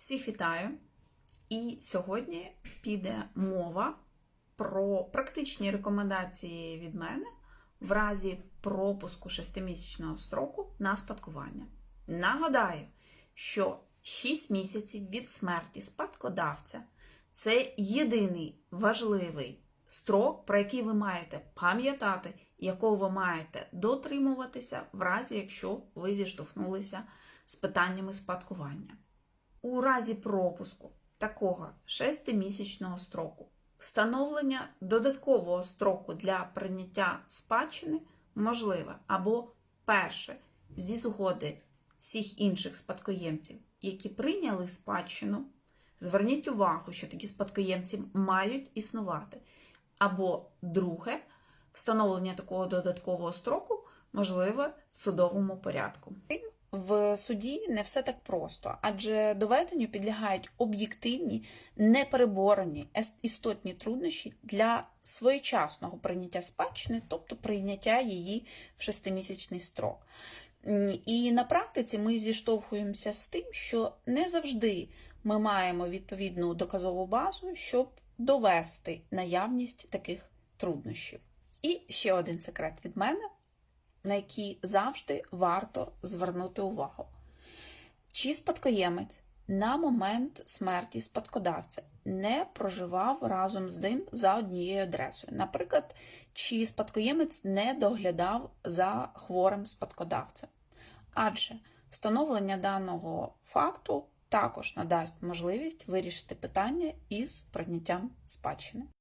Всіх вітаю! І сьогодні піде мова про практичні рекомендації від мене в разі пропуску шестимісячного строку на спадкування. Нагадаю, що 6 місяців від смерті спадкодавця це єдиний важливий строк, про який ви маєте пам'ятати, якого ви маєте дотримуватися в разі, якщо ви зіштовхнулися з питаннями спадкування. У разі пропуску такого шестимісячного строку встановлення додаткового строку для прийняття спадщини можливе або перше зі згоди всіх інших спадкоємців, які прийняли спадщину. Зверніть увагу, що такі спадкоємці мають існувати. Або друге, встановлення такого додаткового строку можливе в судовому порядку. В суді не все так просто, адже доведенню підлягають об'єктивні, непереборені істотні труднощі для своєчасного прийняття спадщини, тобто прийняття її в шестимісячний строк. І на практиці ми зіштовхуємося з тим, що не завжди ми маємо відповідну доказову базу, щоб довести наявність таких труднощів. І ще один секрет від мене на які завжди варто звернути увагу. Чи спадкоємець на момент смерті спадкодавця не проживав разом з ним за однією адресою? Наприклад, чи спадкоємець не доглядав за хворим спадкодавцем? Адже встановлення даного факту також надасть можливість вирішити питання із прийняттям спадщини.